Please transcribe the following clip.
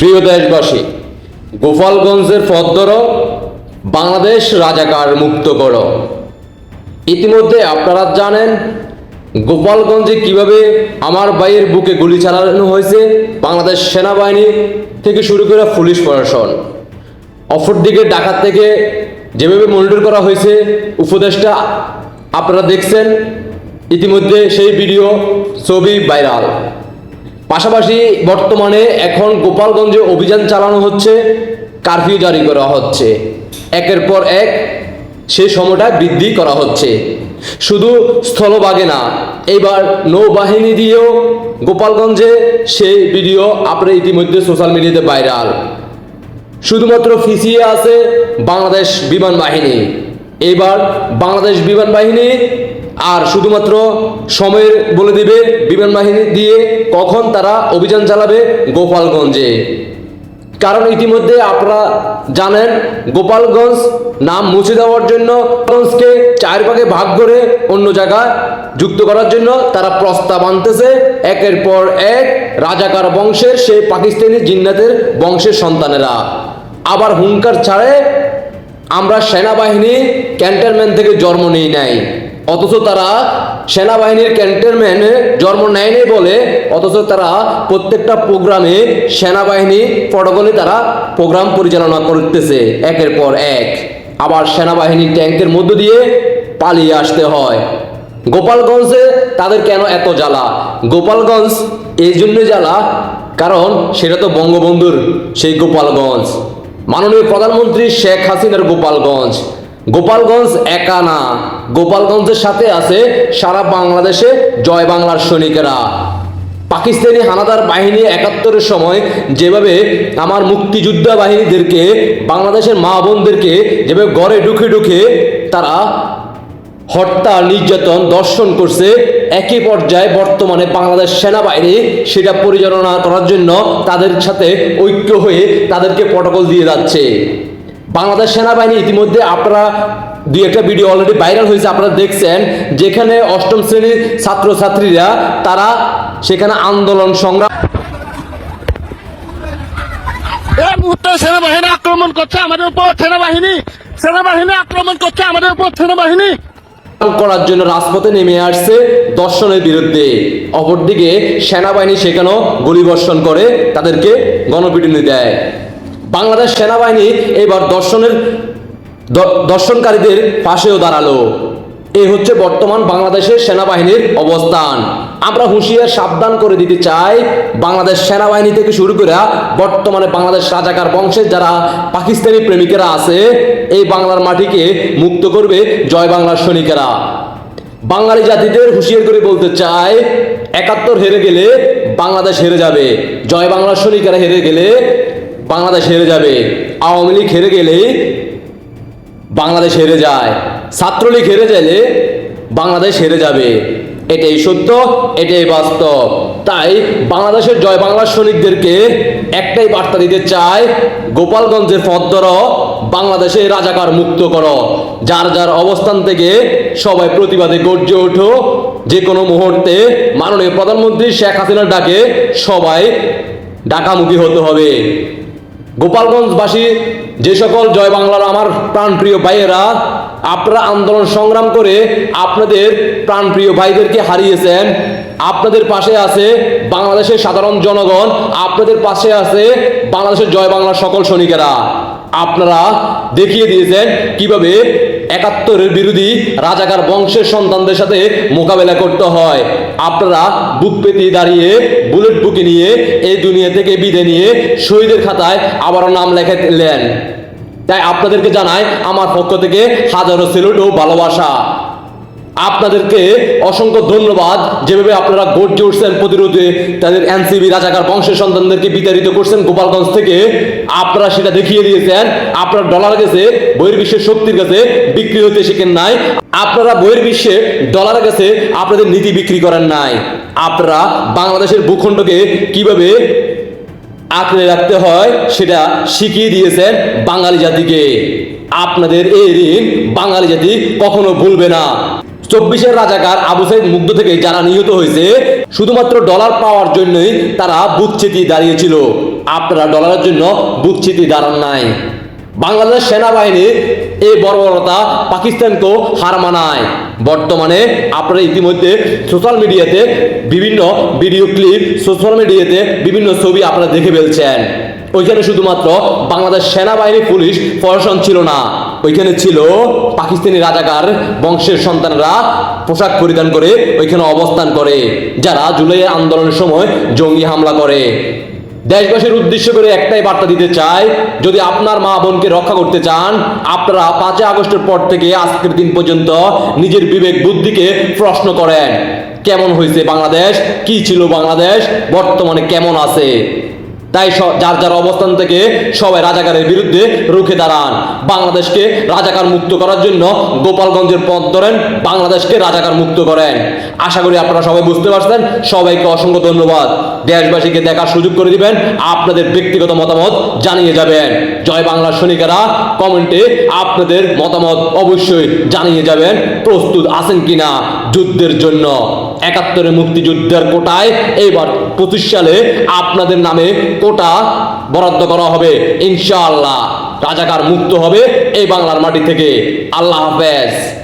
প্রিয় দেশবাসী, গোপালগঞ্জের পথ বাংলাদেশ রাজাকার মুক্ত করো। ইতিমধ্যে আপনারা জানেন গোপালগঞ্জে কীভাবে আমার ভাইয়ের বুকে গুলি চালানো হয়েছে বাংলাদেশ সেনাবাহিনী থেকে শুরু করে পুলিশ প্রশাসন। অপরদিকে ডাকাত থেকে যেভাবে মনিটর করা হয়েছে উপদেশটা আপনারা দেখছেন, ইতিমধ্যে সেই ভিডিও ছবি ভাইরাল। পাশাপাশি বর্তমানে এখন গোপালগঞ্জে অভিযান চালানো হচ্ছে, কারফিউ জারি করা হচ্ছে। একের পর এক সেই সময়টা বৃদ্ধি করা হচ্ছে। শুধু স্থলভাগে না, এইবার নৌবাহিনী দিয়েও গোপালগঞ্জে সেই ভিডিও আপনারা ইতিমধ্যে সোশ্যাল মিডিয়াতে ভাইরাল। শুধুমাত্র ফিসিয়ে আছে বাংলাদেশ বিমান বাহিনী। এবার বাংলাদেশ বিমান বাহিনী আর শুধুমাত্র সময়ের বলে দিবে বিমান বাহিনী দিয়ে কখন তারা অভিযান চালাবে গোপালগঞ্জে। কারণ ইতিমধ্যে আপনারা জানেন, গোপালগঞ্জ নাম মুছে দেওয়ার জন্য গোপালগঞ্জকে চার ভাগে ভাগ করে অন্য জায়গায় যুক্ত করার জন্য তারা প্রস্তাব আনতেছে। একের পর এক রাজাকার বংশের সেই পাকিস্তানি জিন্নাতের বংশের সন্তানেরা। আবার হুঙ্কার ছাড়ে আমরা সেনাবাহিনী ক্যান্টনমেন্ট থেকে জন্ম নেই নাই। অথচ তারা সেনাবাহিনীর ক্যান্টনমেন্টে জন্ম নেয়নি বলে, অথচ তারা প্রত্যেকটা প্রোগ্রামে সেনাবাহিনী প্রটোকলে তারা প্রোগ্রাম পরিচালনা করতেছে, একের পর এক। আবার সেনাবাহিনী ট্যাঙ্কের মধ্য দিয়ে পালিয়ে আসতে হয়। গোপালগঞ্জে তাদের কেন এত জ্বালা? গোপালগঞ্জ এই জন্য জ্বালা কারণ সেটা তো বঙ্গবন্ধুর, সেই গোপালগঞ্জ। মাননীয় প্রধানমন্ত্রী শেখ হাসিনার গোপালগঞ্জ। গোপালগঞ্জ একা না। গোপালগঞ্জের সাথে আছে সারা বাংলাদেশে জয় বাংলার সৈনিকেরা। পাকিস্তানি হানাদার বাহিনী একাত্তরের সময় যেভাবে আমার মুক্তিযোদ্ধা বাহিনীদেরকে বাংলাদেশের মা বোনদেরকে যেভাবে গড়ে ঢুকে ঢুকে তারা হত্যা নির্যাতন, দর্শন করছে, একই পর্যায়ে বর্তমানে বাংলাদেশ সেনাবাহিনী সেটা পরিচালনা করার জন্য তাদের সাথে ঐক্য হয়ে তাদেরকে প্রটোকল দিয়ে যাচ্ছে। বাংলাদেশ সেনাবাহিনী ইতিমধ্যে আপনারা দুই একটা ভিডিও অলরেডি ভাইরাল হয়েছে আপনারা দেখছেন যেখানে অষ্টম শ্রেণির ছাত্রছাত্রীরা তারা সেখানে আন্দোলন সংগ্রাম এই মুহূর্তে সেনাবাহিনী আক্রমণ করছে আমাদের উপর সেনাবাহিনী! সেনাবাহিনী আক্রমণ করছে আমাদের উপর সেনাবাহিনী! করার জন্য রাজপথে নেমে আসছে দর্শনের বিরুদ্ধে। অপরদিকে সেনাবাহিনী সেখানেও গুলিবর্ষণ করে তাদেরকে গণপিটুনি দেয়। বাংলাদেশ সেনাবাহিনী এবার দর্শনের দর্শনকারীদের পাশেও দাঁড়াল। এই হচ্ছে বর্তমান বাংলাদেশের সেনাবাহিনীর অবস্থান। আমরা হুঁশিয়ার সাবধান করে দিতে চাই, বাংলাদেশ সেনাবাহিনী থেকে শুরু করে বর্তমানে বাংলাদেশ রাজাকার বংশের যারা পাকিস্তানি প্রেমিকেরা আছে, এই বাংলার মাটিকে মুক্ত করবে জয় বাংলার সৈনিকেরা। বাঙালি জাতিদের হুঁশিয়ার করে বলতে চাই, একাত্তর হেরে গেলে বাংলাদেশ হেরে যাবে। জয় বাংলার সৈনিকেরা হেরে গেলে বাংলাদেশ হেরে যাবে। আওয়ামী লীগ হেরে গেলেই বাংলাদেশ হেরে যায়। ছাত্রলীগ হেরে গেলে বাংলাদেশ হেরে যাবে। এটাই সত্য, এটাই বাস্তব। তাই বাংলাদেশের জয় বাংলার সৈনিকদেরকে একটাই বার্তা দিতে চাই, গোপালগঞ্জের পথ ধরো বাংলাদেশে রাজাকার মুক্ত করো। যার যার অবস্থান থেকে সবাই প্রতিবাদে গর্জে ওঠো। যে কোনো মুহূর্তে মাননীয় প্রধানমন্ত্রী শেখ হাসিনার ডাকে সবাই ঢাকামুখী হতে হবে। গোপালগঞ্জবাসী, যে সকল জয় বাংলার আমার প্রাণপ্রিয় ভাইয়েরা, আপনারা আন্দোলন সংগ্রাম করে আপনাদের প্রাণপ্রিয় ভাইদেরকে হারিয়েছেন। আপনাদের পাশে আছে বাংলাদেশের সাধারণ জনগণ, আপনাদের পাশে আছে বাংলাদেশের জয় বাংলার সকল সৈনিকেরা। আপনারা দেখিয়ে দিয়েছেন কীভাবে একাত্তরের বিরোধী রাজাকার বংশের সন্তানদের সাথে মোকাবেলা করতে হয়। আপনারা বুক পেতে দাঁড়িয়ে, বুলেট বুকে নিয়ে এই দুনিয়া থেকে বিদে নিয়ে শহীদের খাতায় আবারও নাম লেখে লেখালেন। তাই আপনাদেরকে জানায় আমার পক্ষ থেকে হাজারো সেলুট ও ভালোবাসা। আপনাদেরকে অসংখ্য ধন্যবাদ। যেভাবে আপনারা গর্জে উঠছেন প্রতিরোধে, তাদের এনসিবি রাজাকার বংশের সন্তানদেরকে বিতাড়িত করছেন গোপালগঞ্জ থেকে, আপনারা সেটা দেখিয়ে দিয়েছেন। আপনার ডলার গেছে, বহির্বিশ্বের শক্তির কাছে বিক্রি হতে শিখেন নাই। আপনারা বহির্বিশ্বে ডলার কাছে আপনাদের নীতি বিক্রি করেন নাই। আপনারা বাংলাদেশের ভূখণ্ডকে কীভাবে আঁকড়ে রাখতে হয়, সেটা শিখিয়ে দিয়েছেন বাঙালি জাতিকে। আপনাদের এই ঋণ বাঙালি জাতি কখনো ভুলবে না। চব্বিশের রাজাকার আবু সাইদ মুগ্ধ থেকে যারা নিহত হয়েছে, শুধুমাত্র ডলার পাওয়ার জন্যই তারা বুক দাঁড়িয়েছিল। আপনারা ডলারের জন্য বুক চিতি দাঁড়ান নাই। বাংলাদেশ সেনাবাহিনী এই বর্বরতা পাকিস্তানকেও হার মানায়। বর্তমানে আপনারা ইতিমধ্যে সোশ্যাল মিডিয়াতে বিভিন্ন ভিডিও ক্লিপ, সোশ্যাল মিডিয়াতে বিভিন্ন ছবি আপনারা দেখে ফেলছেন। ওইখানে শুধুমাত্র বাংলাদেশ সেনাবাহিনী, পুলিশ, প্রশাসন ছিল না। ওইখানে ছিল পাকিস্তানি রাজাকার, বংশের সন্তানরা পোশাক পরিধান করে ওইখানে অবস্থান করে, যারা জুলাই আন্দোলনের সময় জঙ্গি হামলা করে। দেশবাসীর উদ্দেশ্য করে একটাই বার্তা দিতে চাই, যদি আপনার মা বোনকে রক্ষা করতে চান, আপনারা পাঁচই আগস্টের পর থেকে আজকের দিন পর্যন্ত নিজের বিবেক, বুদ্ধিকে প্রশ্ন করেন, কেমন হয়েছে বাংলাদেশ, কি ছিল বাংলাদেশ, বর্তমানে কেমন আছে। তাই যার যার অবস্থান থেকে সবাই রাজাকারের বিরুদ্ধে রুখে দাঁড়ান। বাংলাদেশকে রাজাকার মুক্ত করার জন্য গোপালগঞ্জের পথ ধরেন, বাংলাদেশকে রাজাকার মুক্ত করেন। আশা করি আপনারা সবাই বুঝতে পারছেন, সবাইকে অসংখ্য ধন্যবাদ। দেশবাসীকে দেখার সুযোগ করে দিবেন, আপনাদের ব্যক্তিগত মতামত জানিয়ে যাবেন। জয় বাংলার সৈনিকেরা, কমেন্টে আপনাদের মতামত অবশ্যই জানিয়ে যাবেন, প্রস্তুত আছেন কিনা যুদ্ধের জন্য। একাত্তরের মুক্তিযুদ্ধের কোটায় এইবার পঁচিশ সালে আপনাদের নামে কোটা বরাদ্দ করা হবে। ইনশাআল্লাহ। রাজাকার মুক্ত হবে এই বাংলার মাটি থেকে। আল্লাহ হাফেজ।